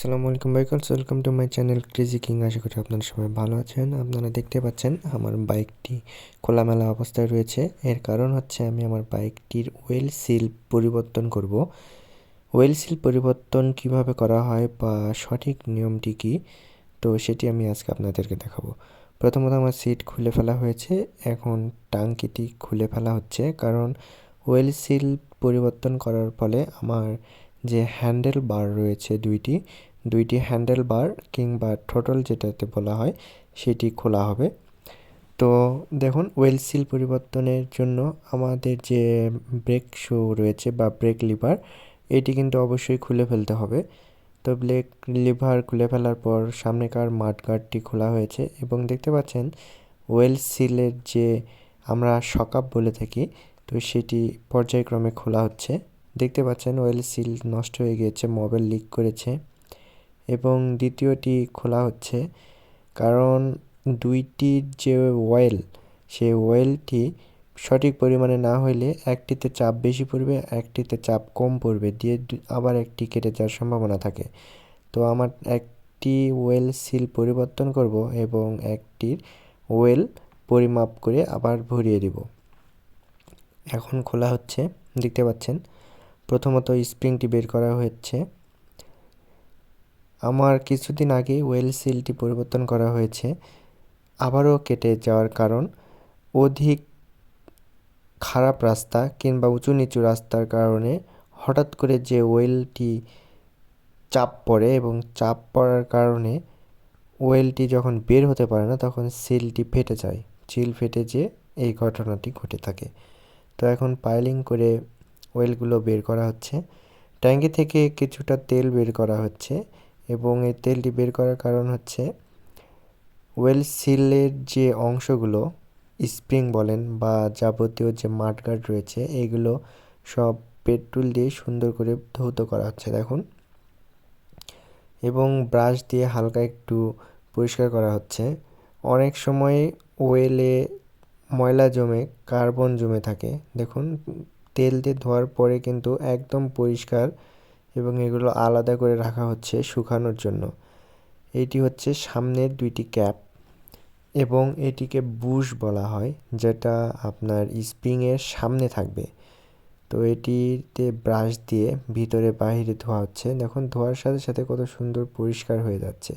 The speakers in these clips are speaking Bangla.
আসসালামু আলাইকুম bikers welcome to my channel crazy king. আশা করি আপনারা সবাই ভালো আছেন। আপনারা দেখতে পাচ্ছেন আমার বাইকটি খোলামেলা অবস্থায় রয়েছে। এর কারণ হচ্ছে আমি আমার বাইকটির ওয়েল সিল পরিবর্তন করব। ওয়েল সিল পরিবর্তন কীভাবে করা হয় বা সঠিক নিয়মটি কী, তো সেটি আমি আজকে আপনাদেরকে দেখাবো। প্রথমত আমার সিট খুলে ফেলা হয়েছে। এখন টাঙ্কিটি খুলে ফেলা হচ্ছে। কারণ ওয়েল সিল পরিবর্তন করার ফলে আমার যে হ্যান্ডেল বার রয়েছে দুইটি দুইটি হ্যান্ডেল বার কিংবা টোটাল যেটাতে বলা হয় সেটি খোলা হবে। তো দেখুন, ওয়েল সিল পরিবর্তনের জন্য আমাদের যে ব্রেক শো রয়েছে বা ব্রেক লিভার, এটি কিন্তু অবশ্যই খুলে ফেলতে হবে। তো ব্রেক লিভার খুলে ফেলার পর সামনেকার মাঠগার্ডটি খোলা হয়েছে এবং দেখতে পাচ্ছেন, ওয়েল সিলের যে আমরা সকাপ বলে থাকি, তো সেটি পর্যায়ক্রমে খোলা হচ্ছে। দেখতে পাচ্ছেন, ওয়েল সিল নষ্ট হয়ে গিয়েছে, মোবাইল লিক করেছে। এবং দ্বিতীয়টি খোলা হচ্ছে। কারণ দুইটির যে অয়েল সে অয়েলটি সঠিক পরিমাণে না হইলে একটিতে চাপ বেশি পড়বে, একটিতে চাপ কম পড়বে, দিয়ে আবার একটি কেটে যাওয়ার সম্ভাবনা থাকে। তো আমার একটি ওয়েল সিল পরিবর্তন করব এবং একটির ওয়েল পরিমাপ করে আবার ভরিয়ে দিব। এখন খোলা হচ্ছে, দেখতে পাচ্ছেন। প্রথমত স্প্রিংটি বের করা হচ্ছে। আমার কিছুদিন আগে ওয়েল সিলটি পরিবর্তন করা হয়েছে, আবারও কেটে যাওয়ার কারণ, অধিক খারাপ রাস্তা কিংবা উঁচু নিচু রাস্তার কারণে হঠাৎ করে যে ওয়েলটি চাপ পড়ে এবং চাপ পড়ার কারণে ওয়েলটি যখন বের হতে পারে না, তখন সিলটি ফেটে যায়। চিল ফেটে যে এই ঘটনাটি ঘটে থাকে। তো এখন পাইলিং করে ওয়েলগুলো বের করা হচ্ছে। ট্যাঙ্কি থেকে কিছুটা তেল বের করা হচ্ছে। এবং এই তেলটি বের করার কারণ হচ্ছে ওয়েল সিলের যে অংশগুলো, স্প্রিং বলেন বা যাবতীয় যে মাঠগার্ড রয়েছে, এগুলো সব পেট্রোল দিয়ে সুন্দর করে ধৌত করা হচ্ছে, দেখুন। এবং ব্রাশ দিয়ে হালকা একটু পরিষ্কার করা হচ্ছে। অনেক সময় ওয়েলে ময়লা জমে, কার্বন জমে থাকে, দেখুন। তেল দিয়ে ধোয়ার পরে কিন্তু একদম পরিষ্কার এবং এগুলো আলাদা করে রাখা হচ্ছে শুকানোর জন্য। এটি হচ্ছে সামনের দুইটি ক্যাপ এবং এটিকে বুশ বলা হয়, যেটা আপনার স্প্রিংয়ের সামনে থাকবে। তো এটিতে ব্রাশ দিয়ে ভিতরে বাহিরে ধোয়া হচ্ছে। দেখুন, ধোয়ার সাথে সাথে কত সুন্দর পরিষ্কার হয়ে যাচ্ছে।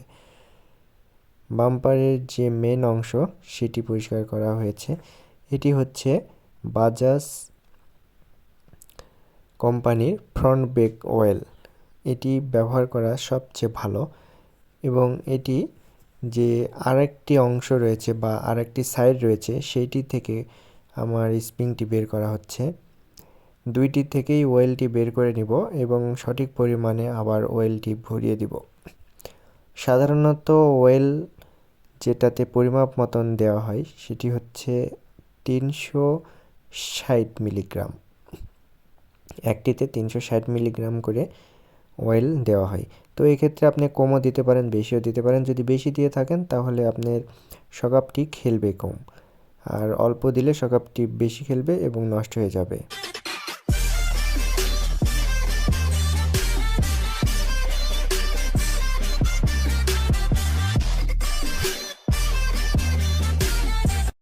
বাম্পারের যে মেন অংশ, সেটি পরিষ্কার করা হয়েছে। এটি হচ্ছে বাজাজ কোম্পানির ফ্রন্ট ব্রেক অয়েল এটি ব্যবহার করা সবচেয়ে ভালো এবং এটি যে আরেকটি অংশ রয়েছে বা আরেকটি সাইড রয়েছে, সেইটি থেকে আমার স্প্রিংটি বের করা হচ্ছে। দুইটি থেকেই ওয়েলটি বের করে নিব এবং সঠিক পরিমাণে আবার ওয়েলটি ভরিয়ে দিব। সাধারণত ওয়েল যেটাতে পরিমাপ মতন দেওয়া হয়, সেটি হচ্ছে তিনশো ষাট মিলিগ্রাম। একটিতে তিনশো ষাট মিলিগ্রাম করে অয়েল দেওয়া হয়। তো এক্ষেত্রে আপনি কমও দিতে পারেন, বেশিও দিতে পারেন। যদি বেশি দিয়ে থাকেন, তাহলে আপনার সকাপটি খেলবে কম। আর অল্প দিলে সকাপটি বেশি খেলবে এবং নষ্ট হয়ে যাবে।